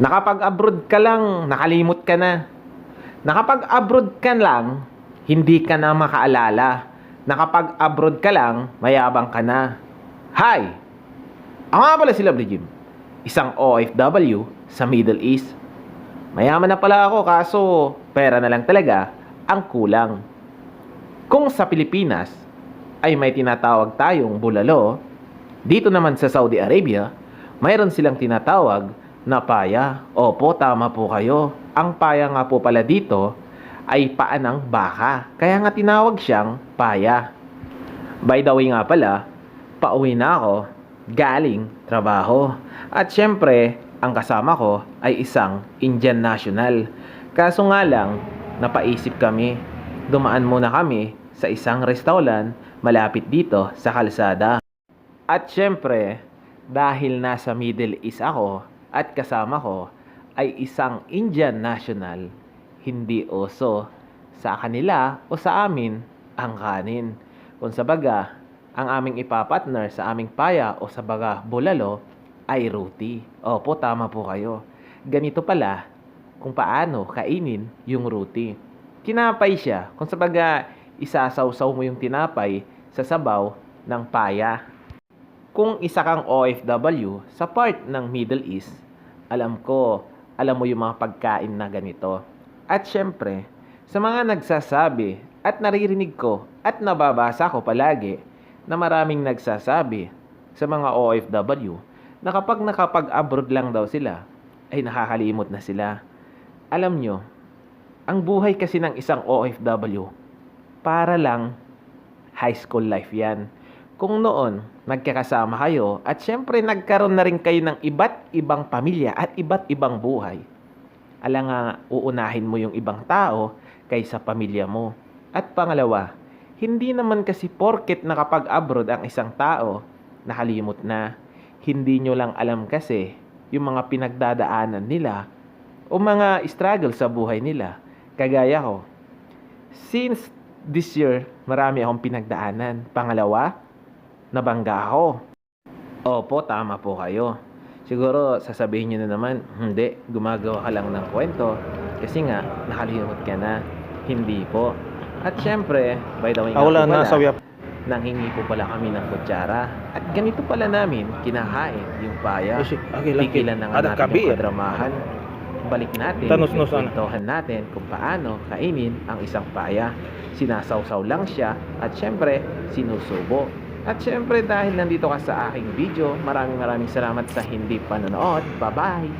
Nakapag-abroad ka lang, nakalimot ka na. Nakapag-abroad ka lang, hindi ka na makaalala. Nakapag-abroad ka lang, mayabang ka na. Hi! Ako nga pala si Lovely Jim. Isang OFW sa Middle East. Mayaman na pala ako kaso pera na lang talaga ang kulang. Kung sa Pilipinas ay may tinatawag tayong bulalo, dito naman sa Saudi Arabia, mayroon silang tinatawag na paya. Opo, tama po kayo. Ang paya nga po pala dito ay paa ng baka. Kaya nga tinawag siyang paya. By the way nga pala, pauwi na ako galing trabaho. At syempre, ang kasama ko ay isang Indian national. Kaso nga lang, napaisip kami. Dumaan muna kami sa isang restaurant malapit dito sa kalsada. At syempre, dahil nasa Middle East ako at kasama ko ay isang Indian national, hindi oso sa kanila o sa amin ang kanin. Kung sa baga, ang aming ipapartner sa aming paya o sa baga bulalo ay roti. Opo, tama po kayo. Ganito pala kung paano kainin yung roti. Tinapay siya. Kung sa baga, isasawsaw mo yung tinapay sa sabaw ng paya. Kung isa kang OFW sa part ng Middle East, alam ko, alam mo yung mga pagkain na ganito. At syempre, sa mga nagsasabi at naririnig ko at nababasa ko palagi na maraming nagsasabi sa mga OFW na kapag nakapag-abroad lang daw sila, ay nakakalimot na sila. Alam nyo, ang buhay kasi ng isang OFW, para lang high school life yan. Kung noon, nagkakasama kayo at syempre nagkaroon na rin kayo ng iba't ibang pamilya at iba't ibang buhay. Alang nga, uunahin mo yung ibang tao kaysa pamilya mo. At pangalawa, hindi naman kasi porket nakapag-abroad ang isang tao, nakalimot na. Hindi nyo lang alam kasi yung mga pinagdadaanan nila o mga struggle sa buhay nila. Kagaya ko, since this year, marami akong pinagdaanan. Pangalawa, nabangga ako. Opo, tama po kayo. Siguro, sasabihin nyo na naman, hindi, gumagawa ka lang ng kwento. Kasi nga, nakalimot ka na. Hindi po. At syempre, by the way nga Ah, wala po na, pala, sawi nanghingi po pala kami ng kutsara. At ganito pala namin, kinakain yung paya. Okay lang. Pigilan na nga natin kabi. yung kadramahan. Balik natin, Tanus-nus, ano? kwentuhan natin kung paano kainin ang isang paya. Sinasawsaw lang siya at syempre, sinusubo. At syempre, dahil nandito ka sa aking video, maraming maraming salamat sa hindi panonood. Bye-bye!